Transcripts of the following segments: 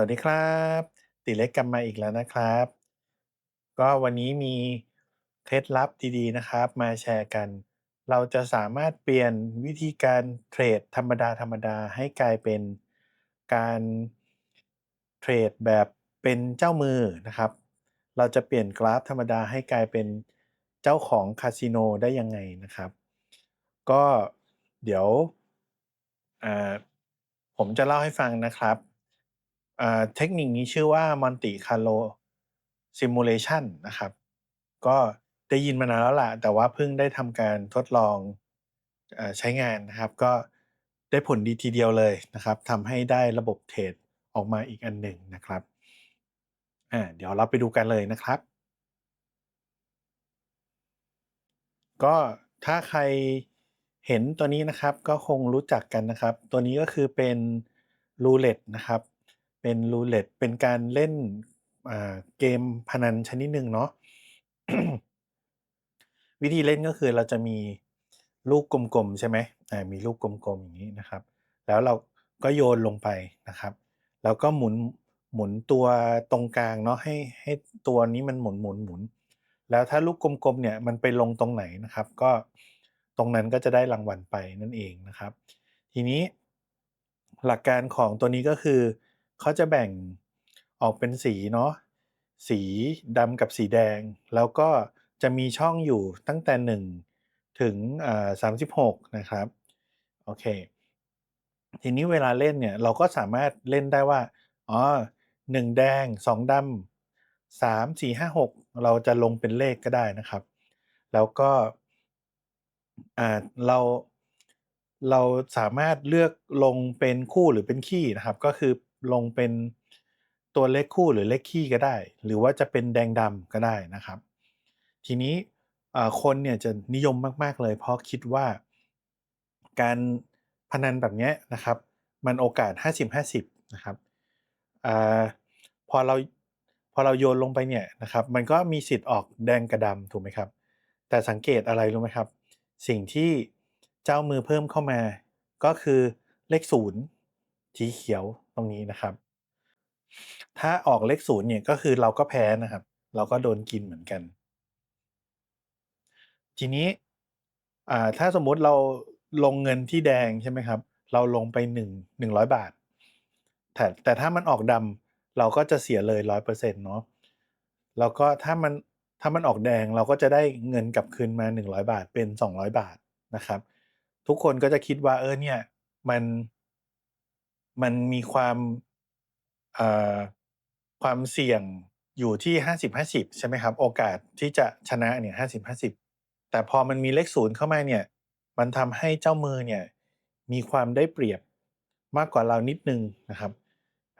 วัสดีครับ ติเล็กกลับมาอีกแล้วนะครับ ก็วันนี้มีเคล็ดลับดีๆนะครับ มาแชร์กัน เราจะสามารถเปลี่ยนวิธีการเทรดธรรมดาธรรมดาให้กลายเป็นการเทรดแบบเป็นเจ้ามือนะครับ เราจะเปลี่ยนกราฟธรรมดาให้กลายเป็นเจ้าของคาสิโนได้ยังไงนะครับ ก็เดี๋ยวผมจะเล่าให้ฟังนะครับ อ่าเทคนิคนี้ชื่อว่า Monte Carlo Simulation นะครับ ก็ได้ยินมานานแล้วล่ะ แต่ว่าเพิ่งได้ทำการทดลองออใช้งานนะครับ ก็ได้ผลดีทีเดียวเลยนะครับทำให้ได้ระบบเทรดออกมาอีกอันหนึ่งนะครับอ่าเดี๋ยวเราไปดูกันเลยนะครับ ก็ถ้าใครเห็นตัวนี้นะครับก็คงรู้จักกันนะครับ ตัวนี้ก็คือเป็นรูเล็ตนะครับ เป็นรูเล็ตเป็นการเล่นเกมพนันชนิดหนึ่งเนาะวิธีเล่นก็คือเราจะมีลูกกลมๆใช่ไหมมีลูกกลมๆอย่างนี้นะครับ แล้วเราก็โยนลงไปนะครับ แล้วก็หมุนหมุนตัวตรงกลางเนาะให้ให้ตัวนี้มันหมุนหมุนหมุน แล้วถ้าลูกกลมๆเนี่ยมันไปลงตรงไหนนะครับ ก็ตรงนั้นก็จะได้รางวัลไปนั่นเองนะครับ ทีนี้หลักการของตัวนี้ก็คือ เขาจะแบ่งออกเป็นสีเนาะสีดำกับสีแดง แล้วก็จะมีช่องอยู่ตั้งแต่ 1 ถึงอ่า36นะครับโอเคทีนี้เวลาเล่นเนี่ยเราก็สามารถเล่นได้ว่าอ๋อหนึ่งแดงสองดำสามสี่ห้าหกเราจะลงเป็นเลขก็ได้นะครับ แล้วก็อ่าเราเราสามารถเลือกลงเป็นคู่หรือเป็นคี่นะครับ ก็คือ ลงเป็นตัวเลขคู่หรือเลขคี่ก็ได้ หรือว่าจะเป็นแดงดำก็ได้นะครับ ทีนี้คนเนี่ยจะนิยมมาก ๆ เลย เพราะคิดว่าการพนันแบบนี้นะครับ มันโอกาส 50-50 นะครับอพอเราพอเราโยนลงไปเนี่ยนะครับ มันก็มีสิทธิ์ออกแดงกับดำถูกไหมครับ แต่สังเกตอะไรรู้ไหมครับ สิ่งที่เจ้ามือเพิ่มเข้ามา ก็คือเลขศูนย์สีเขียว ตรงนี้นะครับ ถ้าออกเลขศูนย์เนี่ยก็คือเราก็แพ้นะครับ เราก็โดนกินเหมือนกัน ทีนี้ถ้าสมมุติเราลงเงินที่แดงใช่ไหมครับ เราลงไป1 100บาท แต่แต่ถ้ามันออกดำเราก็จะเสียเลย100%เนาะแล้วก็ถ้ามันถ้ามันออกแดงเราก็จะได้เงินกลับคืนมา 100 บาทเป็น 200 บาทนะครับ ทุกคนก็จะคิดว่าเออเนี่ยมัน มันมีความความเสี่ยงอยู่ที่50-50ใช่ไหมครับ โอกาสที่จะชนะเนี่ย50-50แต่พอมันมีเลขศูนย์เข้ามาเนี่ย มันทำให้เจ้ามือเนี่ยมีความได้เปรียบมากกว่าเรานิดหนึ่งนะครับ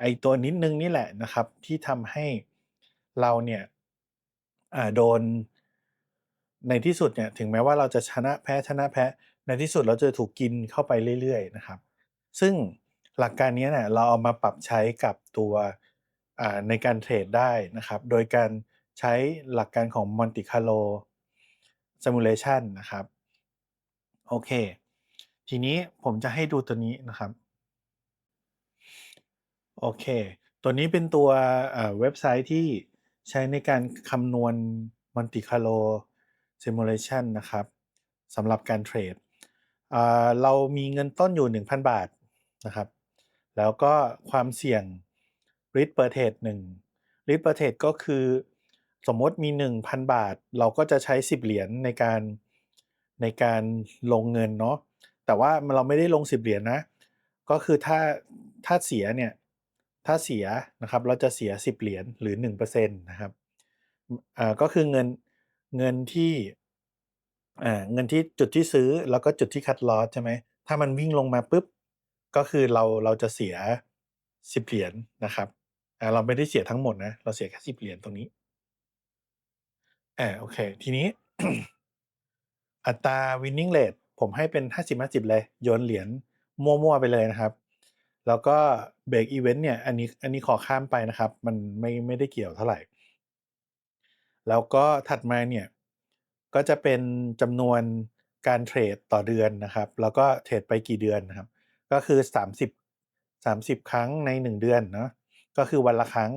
ไอตัวนิดหนึ่งนี่แหละนะครับ ที่ทำให้เราเนี่ยโดน ในที่สุดเนี่ยถึงแม้ว่าเราจะชนะแพ้ชนะแพ้ในที่สุดเราจะถูกกินเข้าไปเรื่อยๆนะครับ ซึ่ง หลักการนี้เนี่ยเราเอามาปรับใช้กับตัวในการเทรดได้นะครับ โดยการใช้หลักการของ Monte Carlo Simulation นะครับ โอเค ทีนี้ผมจะให้ดูตัวนี้นะครับ โอเค ตัวนี้เป็นตัวเว็บไซต์ที่ใช้ในการคำนวณ Monte Carlo Simulation นะครับสำหรับการเทรดเรามีเงินต้นอยู่ 1,000 บาทนะครับ แล้วก็ความเสี่ยง risk per trade 1 risk per trade ก็คือ สมมติมี 1,000 บาท เราก็จะใช้ 10 เหรียญในการในการลงเงินเนาะแต่ว่าเราไม่ได้ลง 10 เหรียญนะ ก็คือถ้าถ้าเสียเนี่ยถ้าเสียนะครับเราจะเสีย 10 เหรียญหรือ1%นะครับอ่าก็คือเงินเงินที่อ่าเงินที่จุดที่ซื้อแล้วก็จุดที่คัดลอสใช่ไหมถ้ามันวิ่งลงมาปุ๊บ ก็คือเราเราจะเสีย10เหรียญนะครับอ่าเราไม่ได้เสียทั้งหมดนะเราเสียแค่10เหรียญตรงนี้อาโอเค ทีนี้ อัตรา winning rate ผมให้เป็น 50-50 เลยโยนเหรียญมั่วๆไปเลยนะครับ แล้วก็ break event เนี่ยอันนี้อันนี้ขอข้ามไปนะครับ มันไม่ไม่ได้เกี่ยวเท่าไหร่ แล้วก็ถัดมาเนี่ยก็จะเป็นจำนวนการเทรดต่อเดือนนะครับ แล้วก็เทรดไปกี่เดือนนะครับ ก็คือ 30 30 ครั้งใน 1 เดือนเนาะก็คือวันละครั้ง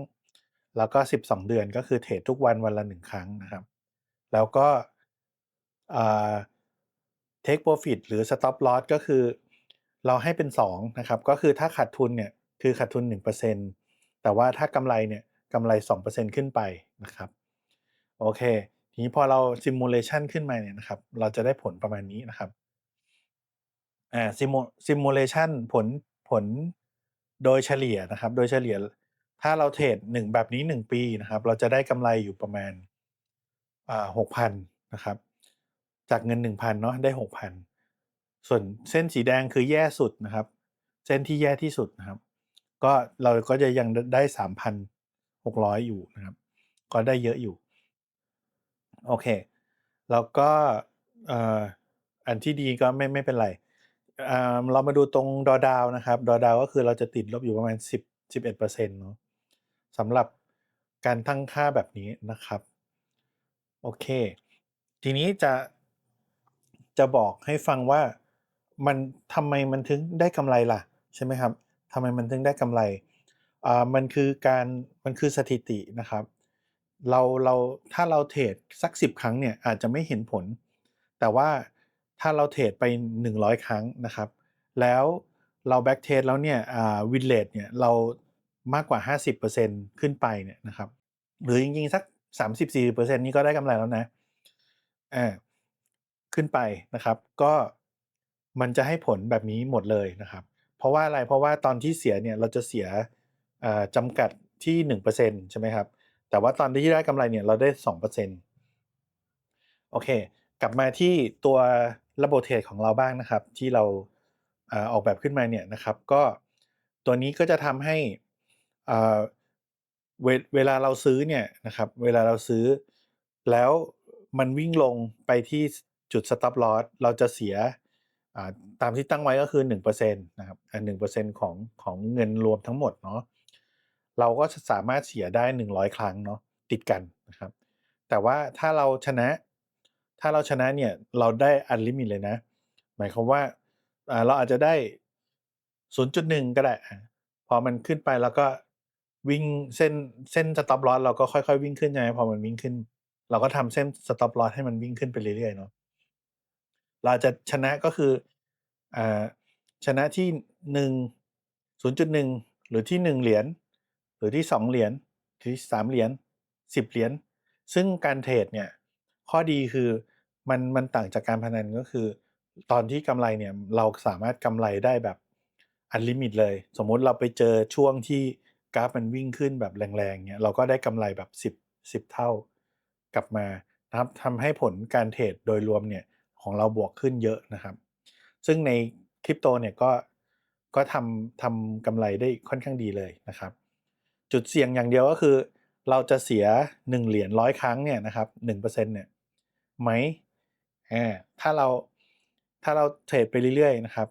แล้วก็ 12 เดือนก็คือเทรดทุกวันวันละ 1 ครั้งนะครับ แล้วก็อ่า take profit หรือ stop loss ก็คือเราให้เป็น2นะครับก็คือถ้าขาดทุนเนี่ยคือขาดทุน 1%แต่ว่าถ้ากำไรเนี่ยกำไร 2%ขึ้นไปนะครับโอเค ทีนี้พอเรา simulation ขึ้นมาเนี่ยนะครับ เราจะได้ผลประมาณนี้นะครับ อ่า simu simulation ผลผลโดยเฉลี่ยนะครับ โดยเฉลี่ยถ้าเราเทรด1แบบนี้1ปีนะครับ เราจะได้กำไรอยู่ประมาณอ่า6,000นะครับ จากเงิน1,000เนาะได้6,000ส่วนเส้นสีแดงคือแย่สุดนะครับ เส้นที่แย่ที่สุดนะครับ ก็เราก็จะยังได้3,600อยอยู่นะครับ ก็ได้เยอะอยู่ โอเค แล้วก็อ่อันที่ดีก็ไม่ไม่เป็นไร เรามาดูตรง drawdown นะครับ drawdown ก็คือเราจะติดลบอยู่ประมาณ 10 11%เนาะสำหรับการตั้งค่าแบบนี้นะครับ โอเค ทีนี้จะจะบอกให้ฟังว่ามันทำไมมันถึงได้กำไรล่ะ ใช่ไหมครับทำไมมันถึงได้กำไรอ่ามันคือการมันคือสถิตินะครับ เราเราถ้าเราเทรดสัก 10 ครั้งเนี่ยอาจจะไม่เห็นผล แต่ว่า ถ้าเราเทรดไป 100 ครั้งนะครับ แล้วเรา back test แล้วเนี่ยอ่า win rate เนี่ยเรามากกว่า 50%ขึ้นไปเนี่ยนะครับ หรือจริงๆ สัก 30-40%นี่ก็ได้กำไรแล้วนะอาขึ้นไปนะครับ ก็มันจะให้ผลแบบนี้หมดเลยนะครับ เพราะว่าอะไรเพราะว่าตอนที่เสียเนี่ยเราจะเสียจำกัดที่ 1%ใช่ไหมครับ แต่ว่าตอนที่ได้กำไรเนี่ยเราได้ 2%โอเค กลับมาที่ตัว ระบบเทรดของเราบ้างนะครับ ที่เราออกแบบขึ้นมาเนี่ยนะครับ ก็ตัวนี้ก็จะทำให้เวเวลาเราซื้อเนี่ยนะครับ เวลาเราซื้อ แล้วมันวิ่งลงไปที่จุด stop loss เราจะเสียตามที่ตั้งไว้ก็คือ1%นะครับหนึ่งเปอ่า1%ของของเงินรวมทั้งหมดเนาะเราก็สามารถเสียได้ 100 ครั้งเนาะติดกันนะครับ แต่ว่าถ้าเราชนะ ถ้าเราชนะเนี่ยเราได้อันลิมิตเลยนะ หมายความว่าเราอาจจะได้ 0.1 ก็ได้ พอมันขึ้นไปเราก็วิ่งเส้นเส้น stop loss เราก็ค่อยๆวิ่งขึ้นใช่ไหมพอมันวิ่งขึ้น เราก็ทำเส้น stop loss ให้มันวิ่งขึ้นไปเรื่อยๆเนาะเราจะชนะก็คืออ่าชนะที่1 0.1หรือที่1เหรียญหรือที่2เหรียญที่3เหรียญ10เหรียญซึ่งการเทรดเนี่ยข้อดีคือ มันมันต่างจากการพนันก็คือ ตอนที่กำไรเนี่ยเราสามารถกำไรได้แบบอันลิมิตเลย สมมุติเราไปเจอช่วงที่กราฟมันวิ่งขึ้นแบบแรงๆเงี้ยเราก็ได้กำไรแบบ 10 10 เท่ากลับมานะครับทำให้ผลการเทรดโดยรวมเนี่ยของเราบวกขึ้นเยอะนะครับ ซึ่งใน Crypto เนี่ยก็ก็ทำทำกำไรได้ค่อนข้างดีเลยนะครับ จุดเสี่ยงอย่างเดียวก็คือ เราจะเสีย 1 เหรียญ100ครั้งเนี่ยนะครับ1%เนี่ยไหม อาถ้าเราถ้าเราเทรดไปเรื่อยๆนะครับ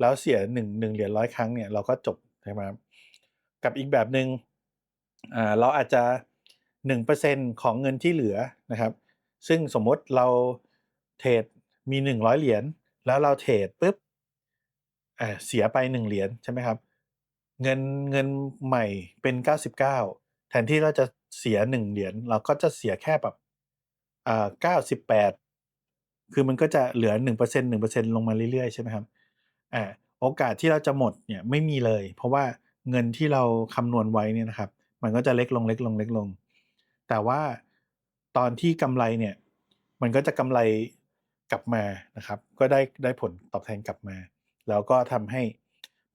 แล้วเสีย1 1เหรียญ100ครั้งเนี่ยเราก็จบใช่ไหมครับกับอีกแบบหนึ่งอ่าเราอาจจะ 1%ของเงินที่เหลือนะครับ ซึ่งสมมติเราเทรดมี 100 เหรียญแล้วเราเทรดปุ๊บอ่าเสียไป 1 เหรียญใช่ไหมครับ เงินเงินใหม่เป็น 99 แทนที่เราจะเสีย 1 เหรียญเราก็จะเสียแค่แบบอ่า98 คือมันก็จะเหลือ 1% 1%ลงมาเรื่อยๆ ใช่ไหมครับอาโอกาสที่เราจะหมดเนี่ยไม่มีเลย เพราะว่าเงินที่เราคำนวณไว้เนี่ยนะครับ มันก็จะเล็กลงเล็กลงเล็กลง แต่ว่าตอนที่กำไรเนี่ย มันก็จะกำไรกลับมานะครับ ก็ได้ได้ผลตอบแทนกลับมา แล้วก็ทำให้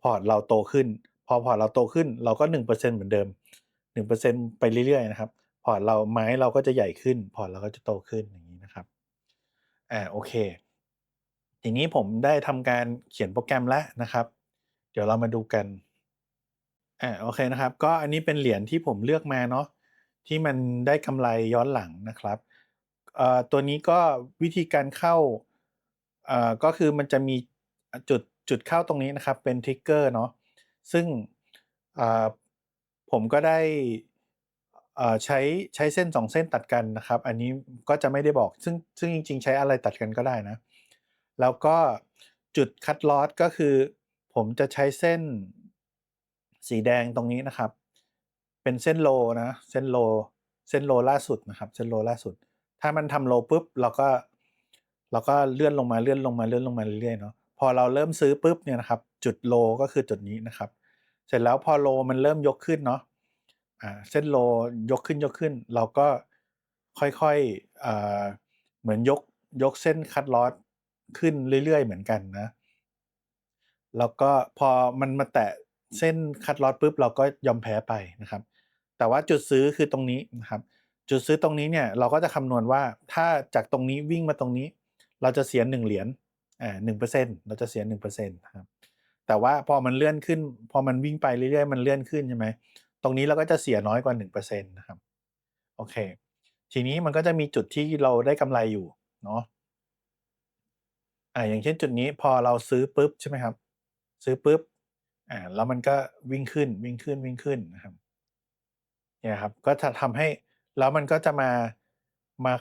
พอร์ตเราโตขึ้น พอพอร์ตเราโตขึ้น เราก็ 1%เหมือนเดิม 1%ไปเรื่อยๆนะครับ พอร์ตเราไม้เราก็จะใหญ่ขึ้น พอร์ตเราก็จะโตขึ้นอย่าง อ่าโอเค ทีนี้ผมได้ทำการเขียนโปรแกรมแล้วนะครับ เดี๋ยวเรามาดูกันอ่าโอเคนะครับ ก็อันนี้เป็นเหรียญที่ผมเลือกมาเนาะที่มันได้กำไรย้อนหลังนะครับเอ่อตัวนี้ก็วิธีการเข้าอ่าก็คือมันจะมีจุดจุดเข้าตรงนี้นะครับเป็นทริกเกอร์เนาะซึ่งอ่าผมก็ได้ ใช้ใช้เส้น 2 เส้นตัดกันนะครับ อันนี้ก็จะไม่ได้บอก ซึ่งซึ่งจริง ๆ ใช้อะไรตัดกันก็ได้นะ แล้วก็จุด Cut Loss ก็คือ ผมจะใช้เส้นสีแดงตรงนี้นะครับ เป็นเส้นโลนะเส้นโลเส้นโลล่าสุดนะครับ เส้นโลล่าสุด ถ้ามันทำโลปุ๊บเราก็เราก็เลื่อนลงมาเลื่อนลงมาเลื่อนลงมาเรื่อยๆเนาะพอเราเริ่มซื้อปุ๊บเนี่ยนะครับ จุดโลก็คือจุดนี้นะครับ เสร็จแล้วพอโลมันเริ่มยกขึ้นเนาะ เส้นโลยกขึ้นยกขึ้น เราก็ค่อยๆเหมือนยกยกเส้นคัดลอสขึ้นเรื่อยๆ เหมือนกันนะ แล้วก็พอมันมาแตะเส้นคัดลอสปุ๊บเราก็ยอมแพ้ไปนะครับ แต่ว่าจุดซื้อคือตรงนี้นะครับ จุดซื้อตรงนี้เนี่ยเราก็จะคำนวณว่าถ้าจากตรงนี้วิ่งมาตรงนี้ เราจะเสีย1เหรียญอ่าหนึ่งเปอร์เซ็นต์เราจะเสีย1%เปอร์เซ็นต์นะครับแต่ว่าพอมันเลื่อนขึ้น พอมันวิ่งไปเรื่อยๆ มันเลื่อนขึ้นใช่ไหม ตรงนี้เราก็จะเสียน้อยกว่า1%นะครับโอเค ทีนี้มันก็จะมีจุดที่เราได้กำไรอยู่เนาะอ่าอย่างเช่นจุดนี้พอเราซื้อปุ๊บใช่ไหมครับ ซื้อปุ๊บอ่าแล้วมันก็วิ่งขึ้นวิ่งขึ้นวิ่งขึ้นนะครับเนี่ยครับก็จะทำให้แล้วมันก็จะมามา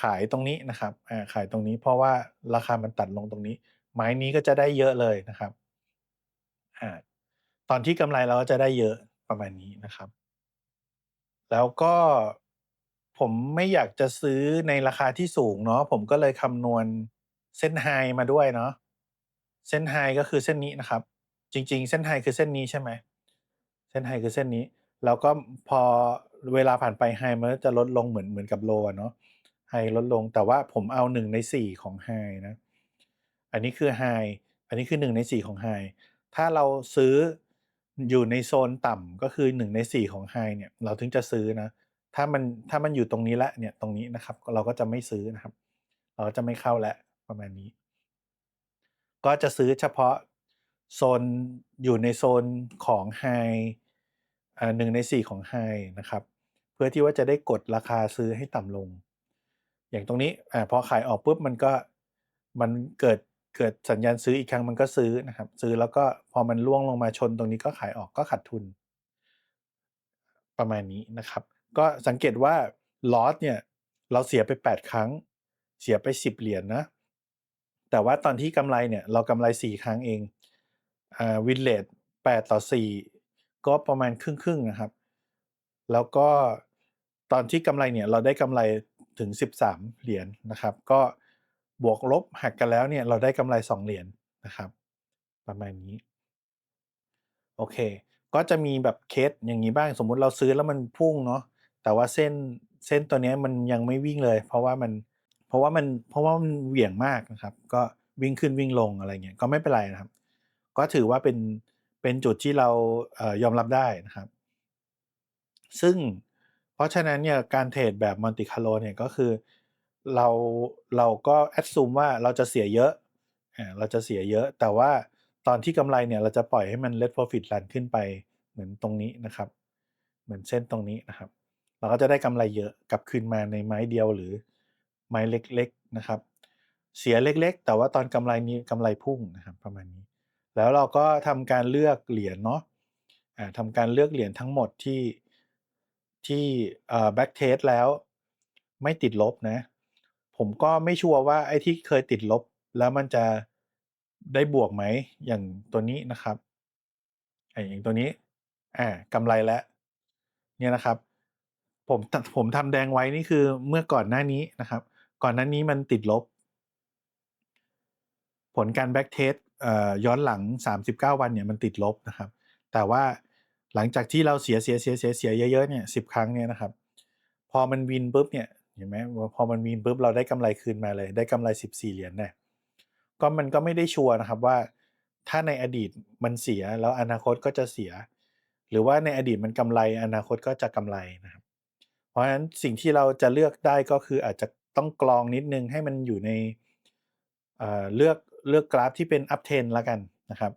ขายตรงนี้นะครับอ่าขายตรงนี้เพราะว่าราคามันตัดลงตรงนี้ ไม้นี้ก็จะได้เยอะเลยนะครับอ่าตอนที่กำไรเราก็จะได้เยอะ ประมาณนี้นะครับ แล้วก็ผมไม่อยากจะซื้อในราคาที่สูงเนาะผมก็เลยคำนวณเส้นไฮมาด้วยเนาะเส้นไฮก็คือเส้นนี้นะครับ จริง ๆ เส้นไฮคือเส้นนี้ใช่ไหมเส้นไฮคือเส้นนี้ แล้วก็พอเวลาผ่านไปไฮมันจะลดลงเหมือนเหมือนกับโลเนาะไฮลดลงแต่ว่าผมเอาหนึ่งในสี่ของไฮนะ อันนี้คือไฮอันนี้คือหนึ่งในสี่ของไฮถ้าเราซื้อ อยู่ในโซนต่ำก็คือหนึ่งในสี่ของไฮเนี่ยเราถึงจะซื้อนะ ถ้ามันถ้ามันอยู่ตรงนี้ละเนี่ยตรงนี้นะครับ เราก็จะไม่ซื้อนะครับ เราก็จะไม่เข้าแล้วประมาณนี้ ก็จะซื้อเฉพาะโซนอยู่ในโซนของไฮหนึ่งในสี่ของไฮนะครับ เพื่อที่ว่าจะได้กดราคาซื้อให้ต่ำลง อย่างตรงนี้อ่าพอขายออกปุ๊บมันก็มันเกิด เกิดสัญญาณซื้ออีกครั้งมันก็ซื้อนะครับ ซื้อแล้วก็พอมันล่วงลงมาชนตรงนี้ก็ขายออกก็ขาดทุน ประมาณนี้นะครับ ก็สังเกตว่าลอสเนี่ย เราเสียไป 8 ครั้ง เสียไป 10 เหรียญนนะ แต่ว่าตอนที่กำไรเนี่ย เรากำไร 4 ครั้งเองอ่าวินเลท8ต่อ 4 ก็ประมาณครึ่งๆนะครับ แล้วก็ตอนที่กำไรเนี่ย เราได้กำไรถึง 13 เหรียญนนะครับ ก็ บวกลบหักกันแล้วเนี่ยเราได้กำไร 2 เหรียญนนะครับ ประมาณนี้ โอเค ก็จะมีแบบเคสอย่างนี้บ้างสมมุติเราซื้อแล้วมันพุ่งเนาะแต่ว่าเส้นเส้นตัวนี้มันยังไม่วิ่งเลย เพราะว่ามันเพราะว่ามันเพราะว่ามันเหวี่ยงมากนะครับ ก็วิ่งขึ้นวิ่งลงอะไรเงี้ยก็ไม่เป็นไรนะครับ ก็ถือว่าเป็นเป็นจุดที่เราเออยอมรับได้นะครับ ซึ่งเพราะฉะนั้นเนี่ยการเทรดแบบมอนติคาร์โลเนี่ยก็คือ เราเราก็แอดซูมว่าเราจะเสียเยอะอ่าเราจะเสียเยอะ แต่ว่าตอนที่กำไรเนี่ยเราจะปล่อยให้มัน let profit run ขึ้นไปเหมือนตรงนี้นะครับ เหมือนเส้นตรงนี้นะครับ เราก็จะได้กำไรเยอะกลับคืนมาในไม้เดียวหรือไม้เล็กๆนะครับ เสียเล็กๆ แต่ว่าตอนกำไรนี้กำไรพุ่งนะครับประมาณนี้ แล้วเราก็ทำการเลือกเหรียญเนาะอ่าทำการเลือกเหรียญทั้งหมดที่ที่เอ่อแบ็กเทสแล้วไม่ติดลบนะ ผมก็ไม่ชัวร์ว่าไอ้ที่เคยติดลบ แล้วมันจะได้บวกไหม อย่างตัวนี้นะครับไอ้อย่างตัวนี้ อ่ากำไรแล้วเนี่ยนะครับ ผมผมทำแดงไว้นี่คือเมื่อก่อนหน้านี้นะครับ ก่อนหน้านี้มันติดลบ ผลการแบ็กเทสย้อนหลัง 39 วันเนี่ยมันติดลบนะครับ แต่ว่าหลังจากที่เราเสียเสียเสียเสียเสียเยอะๆเนี่ยสิครั้งเนี่ยนะครับ พอมันวินปุ๊บเนี่ย เห็นไหมพอมันวินปุ๊บเราได้กำไรคืนมาเลย ได้กำไร 14 เหรียญเนี่ยก็มันก็ไม่ได้ชัวร์นะครับว่า ถ้าในอดีตมันเสียแล้วอนาคตก็จะเสีย หรือว่าในอดีตมันกำไรอนาคตก็จะกำไรนะครับ เพราะฉะนั้นสิ่งที่เราจะเลือกได้ก็คืออาจจะต้องกรองนิดนึงให้มันอยู่ในเเลือกเลือกกราฟที่เป็นอัพเทนแล้วกันนะครับ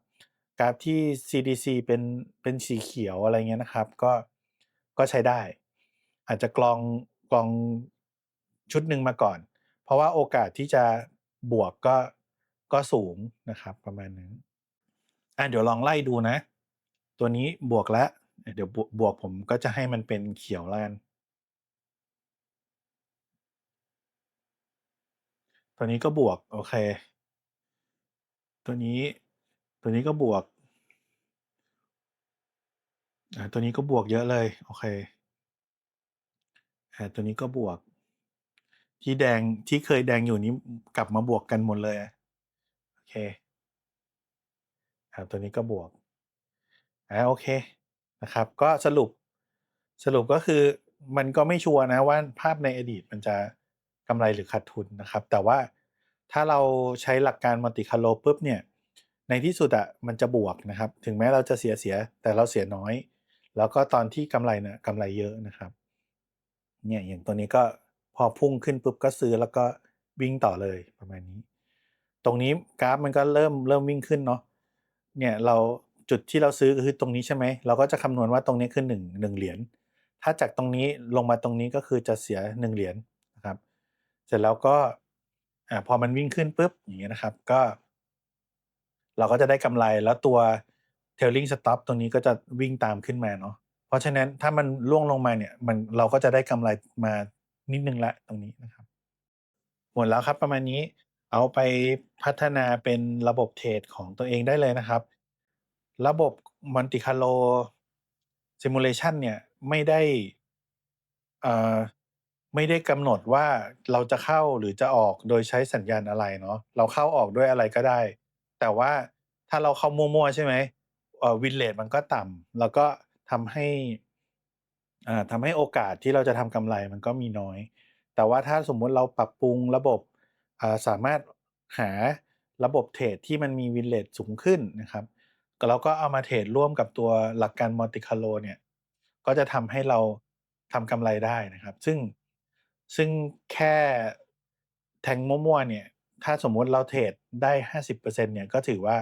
กราฟที่ CDC เป็นเป็นสีเขียวอะไรเงี้ยนะครับ ก็ก็ใช้ได้ อาจจะกรองกรอง ชุดหนึ่งมาก่อน เพราะว่าโอกาสที่จะบวกก็ก็สูงนะครับประมาณนั้นอะเดี๋ยวลองไล่ดูนะ ตัวนี้บวกแล้วเดี๋ยวบวกบวกผมก็จะให้มันเป็นเขียวแล้วกันตัวนี้ก็บวกโอเค ตัวนี้ตัวนี้ก็บวกอาตัวนี้ก็บวกเยอะเลย โอเคอาตัวนี้ก็บวก ที่แดงที่เคยแดงอยู่นี้กลับมาบวกกันหมดเลย โอเคอาตัวนี้ก็บวกอ่าโอเคนะครับ ก็สรุปสรุปก็คือมันก็ไม่ชัวร์นะว่าภาพในอดีตมันจะกำไรหรือขาดทุนนะครับ แต่ว่าถ้าเราใช้หลักการ Monte Carlo ปุ๊บเนี่ย ในที่สุดอะมันจะบวกนะครับ ถึงแม้เราจะเสียเสียแต่เราเสียน้อย แล้วก็ตอนที่กำไรเนี่ยกำไรเยอะนะครับ เนี่ยอย่างตัวนี้ก็ พอพุ่งขึ้นปุ๊บก็ซื้อแล้วก็วิ่งต่อเลยประมาณนี้ ตรงนี้กราฟมันก็เริ่มเริ่มวิ่งขึ้นเนาะเนี่ยเราจุดที่เราซื้อก็คือตรงนี้ใช่ไหมเราก็จะคำนวณว่าตรงนี้คือ1 1เหรียญถ้าจากตรงนี้ลงมาตรงนี้ก็คือจะเสีย1เหรียญนะครับ เสร็จแล้วก็อ่าพอมันวิ่งขึ้นปุ๊บอย่างเงี้ยนะครับก็ เราก็จะได้กำไรแล้วตัว trailing stop ตรงนี้ก็จะวิ่งตามขึ้นมาเนาะเพราะฉะนั้นถ้ามันล่วงลงมาเนี่ยมันเราก็จะได้กำไรมา นิดนึงละตรงนี้นะครับ หมดแล้วครับประมาณนี้เอาไปพัฒนาเป็นระบบเทรดของตัวเองได้เลยนะครับ ระบบ Monte Carlo Simulation เนี่ยไม่ได้อ่อไม่ได้กำหนดว่าเราจะเข้าหรือจะออกโดยใช้สัญญาณอะไรเนาะเราเข้าออกด้วยอะไรก็ได้ แต่ว่าถ้าเราเข้ามั่วๆใช่ไหมเอ่อ win rate มันก็ต่ำแล้วก็ทำให้ อ่าทำให้โอกาสที่เราจะทำกำไรมันก็มีน้อย แต่ว่าถ้าสมมุติเราปรับปรุงระบบอ่าสามารถหาระบบเทรดที่มันมี win rate สูงขึ้นนะครับแล้วก็เอามาเทรดร่วมกับตัวหลักการ Monte Carlo เนี่ยก็จะทำให้เราทำกำไรได้นะครับ ซึ่งซึ่งแค่แทงมั่วๆเนี่ยถ้าสมมุติเราเทรดได้50%เปอร์เซ็นต์เนี่ยก็ถือว่า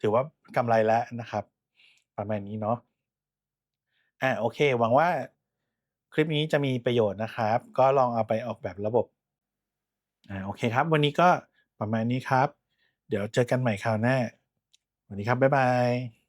ถือว่ากำไรแล้วนะครับ ประมาณนี้เนาะ อ่าโอเค หวังว่าคลิปนี้จะมีประโยชน์นะครับ ก็ลองเอาไปออกแบบระบบอ่าโอเคครับ วันนี้ก็ประมาณนี้ครับ เดี๋ยวเจอกันใหม่คราวหน้าสวัสดีครับ บ๊ายบาย